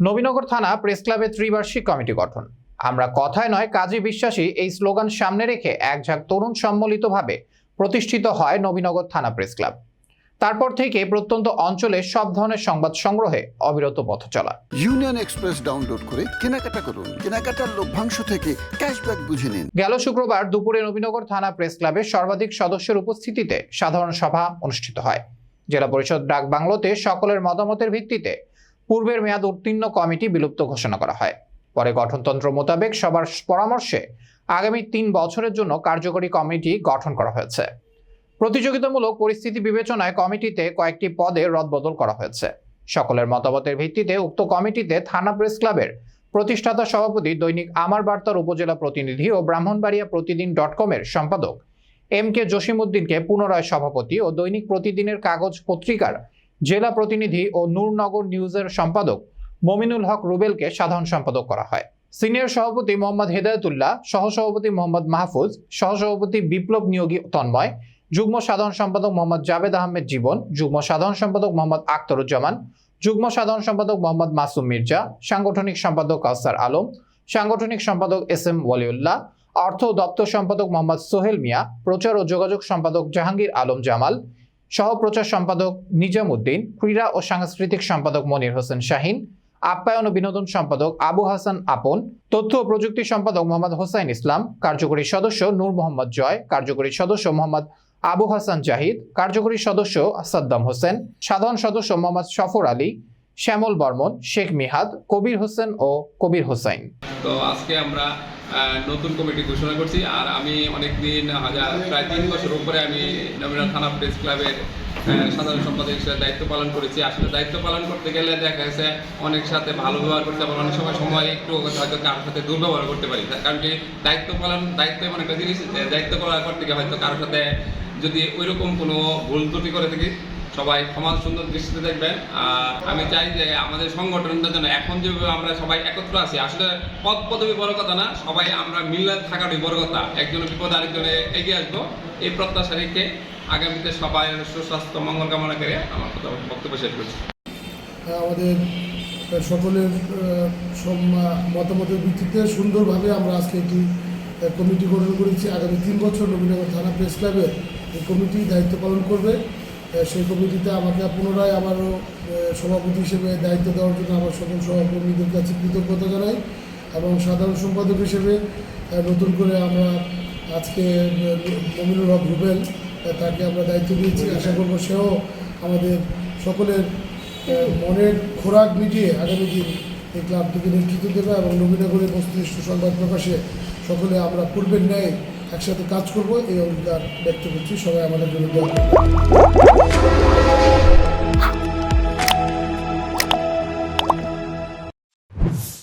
নবীনগর থানা প্রেস ক্লাবে ত্রিবার্ষিক কমিটি গঠন। আমরা কথায় নয় কাজী বিশ্বাসী এই স্লোগান সামনে রেখে এক ঝাঁক তরুণ সম্মিলিতভাবে প্রতিষ্ঠিত হয় নবীনগর থানা প্রেস ক্লাব। তারপর থেকে প্রত্যন্ত অঞ্চলে সব ধরনের সংবাদ সংগ্রহে অবিরত পথ চলা। ইউনিয়ন এক্সপ্রেস ডাউনলোড করে কেনাকাটা করুন। কেনাকাটার লভ্যাংশ থেকে ক্যাশব্যাক বুঝে নিন। গেল শুক্রবার দুপুরে নবীনগর থানা প্রেস ক্লাবে সর্বাধিক সদস্যের উপস্থিতিতে সাধারণ সভা অনুষ্ঠিত হয়। জেলা পরিষদ ডাক বাংলোতে সকলের মতামতের ভিত্তিতে পূর্বের মেয়াদ উত্তীর্ণ কমিটি বিলুপ্ত ঘোষণা করা হয়। পরে গঠনতন্ত্র মোতাবেক সবার পরামর্শে আগামী তিন বছরের জন্য কার্যকরী কমিটি গঠন করা হয়েছে। প্রতিযোগিতামূলক পরিস্থিতি বিবেচনায় কমিটিতে কয়েকটি পদে রদবদল করা হয়েছে। সকলের মতামতের ভিত্তিতে উক্ত কমিটিতে থানা প্রেস ক্লাবের প্রতিষ্ঠাতা সভাপতি দৈনিক আমার বার্তার উপজেলা প্রতিনিধি ও ব্রাহ্মণবাড়িয়া প্রতিদিন ডট কমের সম্পাদক এম কে জসিমউদ্দিনকে পুনরায় সভাপতি ও দৈনিক প্রতিদিনের কাগজ পত্রিকার জেলা প্রতিনিধি ও নূরনগর নিউজের সম্পাদক মমিনুল হক রুবেলকে সাধারণ সম্পাদক করা হয়। সিনিয়র সভাপতি মোহাম্মদ হেদায়তুল্লাহ, সহসভাপতি মোহাম্মদ মাহফুজ, সহসভাপতি বিপ্লব নিয়োগী তন্ময়, যুগ্ম সাধারণ সম্পাদক মোহাম্মদ জাবেদ আহমেদ জীবন, যুগ্ম সাধারণ সম্পাদক মোহাম্মদ আখতারুজ্জামান, যুগ্ম সাধারণ সম্পাদক মোহাম্মদ মাসুম মির্জা, সাংগঠনিক সম্পাদক কাউসার আলম, সাংগঠনিক সম্পাদক এস এম ওয়ালিউল্লাহ, অর্থ দপ্তর সম্পাদক মোহাম্মদ সোহেল মিয়া, প্রচার ও যোগাযোগ সম্পাদক জাহাঙ্গীর আলম জামাল সহ প্রচার সম্পাদক নিজাম উদ্দিন, ক্রীড়া ও সাংস্কৃতিক সম্পাদক মনির হোসেন শাহিন, আপ্যায়ন ও বিনোদন সম্পাদক আবু হাসান আপন, তথ্য ও প্রযুক্তি সম্পাদক মোহাম্মদ হোসাইন ইসলাম, কার্যকরী সদস্য নূর মোহাম্মদ জয়, কার্যকরী সদস্য মোহাম্মদ আবু হাসান জাহিদ, কার্যকরী সদস্য সাদ্দাম হোসেন, সাধারণ সদস্য মোহাম্মদ সফর আলী, শ্যামল বর্মন, শেখ মিহাদ, কবির হোসেন ও কবির হোসাইন। তো আজকে আমরা নতুন কমিটি ঘোষণা করছি। আর আমি অনেক দিন হাজার, প্রায় তিন বছর উপরে আমি নবীনা থানা প্রেস ক্লাবের সাধারণ সম্পাদক হিসেবে দায়িত্ব পালন করেছি। আসলে দায়িত্ব পালন করতে গেলে দেখা গেছে অনেক সাথে ভালো ব্যবহার করতে পারি অনেক সময় সময় একটু হয়তো কারোর সাথে দুর্ব্যবহার করতে পারি। কারণ কি, দায়িত্ব পালন, দায়িত্ব এমন একটা জিনিস দায়িত্ব পালন করতে গিয়ে হয়তো কারোর সাথে যদি ওইরকম কোনো ভুল ত্রুটি করে থাকি সবাই সমাজ সুন্দর দৃষ্টিতে দেখবেন। আর আমি চাই যে আমাদের সংগঠনটা যেন এখন যেভাবে আমরা সবাই একত্র আছি, আসলে পদ পদবি বড় কথা না, সবাই আমরা মিলে থাকারই বড় কথা। একজনের বিপদ আরেকজনে এগিয়ে আসব। এই প্রত্যাশা রেখে আগামীতে সবাই সুস্বাস্থ্য, মঙ্গল কামনা করে আমার কথা বক্তব্য শেষ করছি। আমাদের সকলের মতামতের ভিত্তিতে সুন্দরভাবে আমরা আজকে একটি কমিটি গঠন করেছি। আগামী তিন বছর নবীনগর থানা প্রেস ক্লাবে এই কমিটি দায়িত্ব পালন করবে। সেই কমিটিতে আমাকে পুনরায় আবারও সভাপতি হিসেবে দায়িত্ব দেওয়ার জন্য আমার সকল সহকর্মীদের কাছে কৃতজ্ঞতা জানাই এবং সাধারণ সম্পাদক হিসেবে নতুন করে আমরা আজকে আহ, মমিনুল হক রুবেল তাকে আমরা দায়িত্ব দিয়েছি। আশা করব সেও আমাদের সকলের মনের খোরাক মিটিয়ে আগামী দিন এই ক্লাবটিকে নেতৃত্ব দেবে এবং নবীনগরের বস্তুনিষ্ঠ সংবাদ প্রকাশে সকলে আমরা পূর্বের ন্যায় একসাথে কাজ করব। এই অঙ্গীকার ব্যক্ত করছি। সবাই আমাদের জন্য।